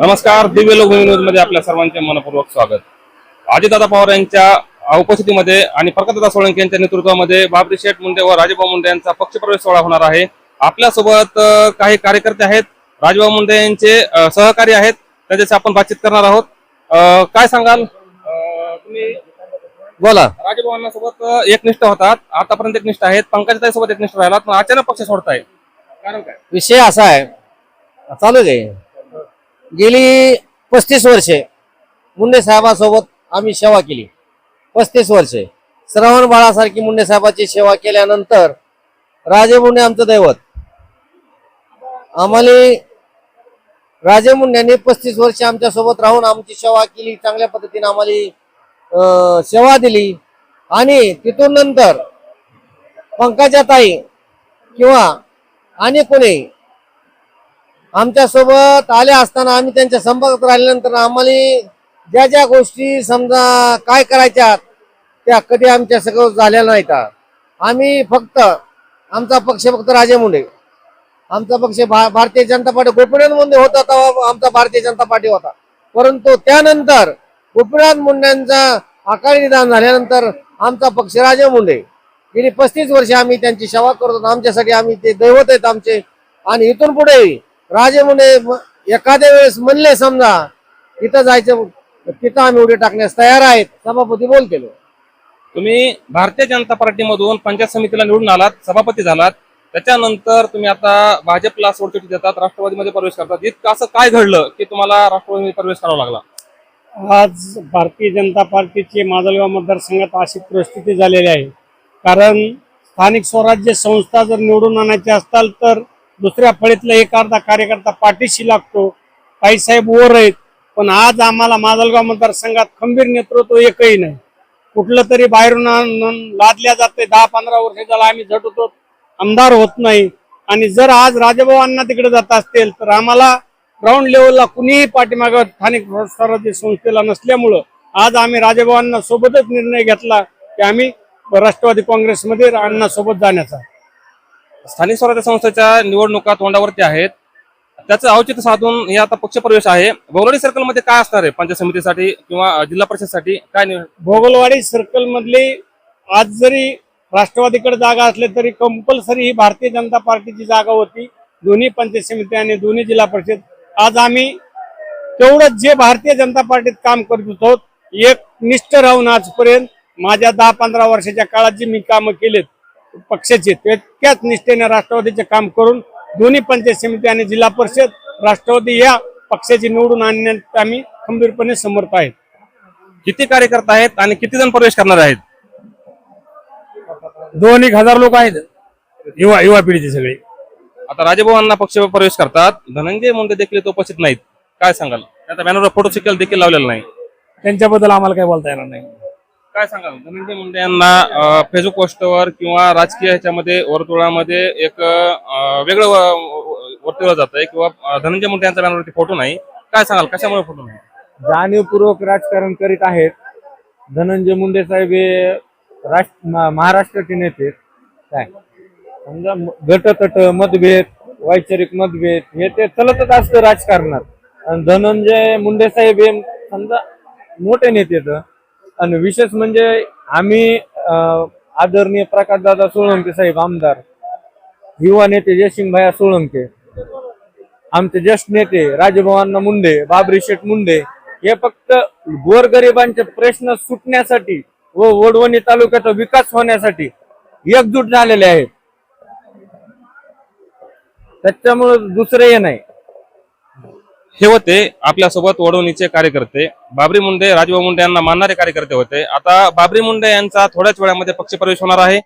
नमस्कार दिव्य लोकभूमी न्यूजमध्ये आपल्या सर्वांचे मनपूर्वक स्वागत. अजितदादा पवार यांच्या उपस्थितीमध्ये आणि प्रकाशदादा सोळंके यांच्या नेतृत्वामध्ये बाबरी शेठ मुंडे व राजेभाऊ मुंडे यांचा पक्षप्रवेश सोहळा होणार आहे. आपल्यासोबत काही कार्यकर्ते आहेत. राजेभाऊ मुंडे यांचे सहकारी आहेत. त्यांच्याशी आपण बातचीत करणार आहोत. काय सांगाल? तुम्ही बोला. राजेभावांना सोबत एकनिष्ठ होतात. आतापर्यंत एकनिष्ठ आहेत. पंकजताई सोबत एकनिष्ठ राहिलात पण अचानक पक्ष सोडताय. कारण काय? विषय असा आहे. चालू आहे गेली पस्तीस वर्षे मुंडे साहेबासोबत आम्ही सेवा केली. पस्तीस वर्षे. श्रवण बाळासारखी मुंडे साहेबाची सेवा केल्यानंतर राजे मुंडे आमचं दैवत. आम्हाला राजे मुंड्यांनी पस्तीस वर्षे आमच्यासोबत राहून आमची सेवा केली चांगल्या पद्धतीने आम्हाला सेवा दिली. आणि तिथून नंतर पंकजा ताई किंवा आणि कोणी आमच्यासोबत आले असताना आम्ही त्यांच्या संपर्कात राहिल्यानंतर आम्हाला ज्या ज्या गोष्टी समजा काय करायच्या त्या कधी आमच्या सगळं झाल्या नाहीत. आम्ही फक्त आमचा पक्ष फक्त राजे मुंडे. आमचा पक्ष भा भारतीय जनता पार्टी गोपीनाथ मुंडे होता तेव्हा आमचा भारतीय जनता पार्टी होता. परंतु त्यानंतर गोपीनाथ मुंडेंचा अकाली निदान झाल्यानंतर आमचा पक्ष राजे मुंडे. गेली पस्तीस वर्षे आम्ही त्यांची सेवा करतो आमच्यासाठी आम्ही ते दैवत आहेत आमचे. आणि इथून पुढे राजे मुंडे म- एखाद्या वेळेस म्हणले समजा तिथं जायचं तिथं आम्ही उडी टाकण्यास तयार आहेत. सभापती बोल केलो तुम्ही भारतीय जनता पार्टीमधून पंचायत समितीला निवडून आलात सभापती झालात त्याच्यानंतर तुम्ही आता भाजपला सोडचिठी देतात राष्ट्रवादीमध्ये प्रवेश करतात. इतकं असं काय घडलं की तुम्हाला राष्ट्रवादीमध्ये प्रवेश करावा लागला? आज भारतीय जनता पार्टीची माजलगाव मतदारसंघात अशी परिस्थिती झालेली आहे. कारण स्थानिक स्वराज्य संस्था जर निवडून आणायच्या असताल तर दुसऱ्या फळीतला एक अर्धा कार्यकर्ता पाठीशी लागतो. काही साहेब ओर आहेत पण आज आम्हाला माजलगाव मतदारसंघात खंबीर नेतृत्व एकही नाही. कुठलं तरी बाहेरून आणून लादल्या जाते. दहा पंधरा वर्ष झाला आम्ही झटवतो आमदार होत नाही. आणि जर आज राजाभावांना तिकडे जात असतील तर आम्हाला ग्राउंड लेवलला कुणीही पाठीमागं स्थानिक स्वराज्य संस्थेला नसल्यामुळं आज आम्ही राजाभावांना सोबतच निर्णय घेतला की आम्ही राष्ट्रवादी काँग्रेसमध्ये अण्णासोबत जाण्याचा. स्थानिक स्वराज्य संस्थेच्या निवडणुका तोंडावरती आहेत. त्याचं औचित्य साधून हे आता पक्षप्रवेश आहे. भोगलवाडी सर्कलमध्ये काय असणार आहे? पंचायत समितीसाठी किंवा जिल्हा परिषदसाठी काय भोगलवाडी सर्कल मधली आज जरी राष्ट्रवादीकडे जागा असले तरी कंपल्सरी ही भारतीय जनता पार्टीची जागा होती. दोन्ही पंचायत समिती आणि दोन्ही जिल्हा परिषद. आज आम्ही तेवढं जे भारतीय जनता पार्टीत काम करत होतो एक निष्ठ राहून आजपर्यंत माझ्या दहा पंधरा वर्षाच्या काळात जी मी कामं केलेत पक्षाचे त्याच निष्ठेने राष्ट्रवादीचे काम करून दोन्ही पंचायत समिती आणि जिल्हा परिषद राष्ट्रवादी या पक्षाची निवडून आणण्यात आम्ही खंबीरपणे समर्थ आहेत. किती कार्यकर्ता आहेत आणि किती जण प्रवेश करणार आहेत? दोन एक हजार लोक आहेत. युवा युवा पिढीचे सगळे. आता राजेभावांना पक्ष प्रवेश करतात. धनंजय मुंडे देखील इथे उपस्थित नाहीत. काय सांगाल? त्याचा बॅनरवर फोटो सिकल देखील लावलेला नाही. त्यांच्याबद्दल आम्हाला काही बोलता येणार नाही. काय सांगाल? धनंजय मुंडे यांना फेसबुक पोस्टवर किंवा राजकीय ह्याच्यामध्ये वर्तुळामध्ये एक अं, वेगळं व- जात आहे किंवा धनंजय मुंडे यांचा बॅनरवरती फोटो नाही. काय सांगाल? कशामुळे फोटो नाही? जाणीवपूर्वक राजकारण करीत आहेत. धनंजय मुंडे साहेब हे राष्ट्र म- महाराष्ट्राचे नेते आहेत. काय? समजा गटतट मतभेद वैचारिक मतभेद हे ते चलतच असतं राजकारणात. आणि धनंजय मुंडे साहेब हे समजा मोठे नेते आहेत. आणि विशेष म्हणजे आम्ही अं, आदरणीय प्रकाशदादा सोळंके साहेब आमदार युवा नेते जयसिंगभाया सोळंके आमचे ज्येष्ठ नेते राजभवांना मुंडे बाबरी शेठ मुंडे हे फक्त गोरगरिबांचे प्रश्न सुटण्यासाठी व वडवणी तालुक्याचा विकास होण्यासाठी एकजूट झालेले आहेत. त्याच्यामुळे दुसरे हे नाही. हे होते आपल्यासोबत वडवणीचे कार्यकर्ते. बाबरी मुंडे राजभाऊ मुंडे यांना मानणारे कार्यकर्ते होते. आता बाबरी मुंडे यांचा थोड्याच वेळामध्ये पक्षप्रवेश होणार आहे.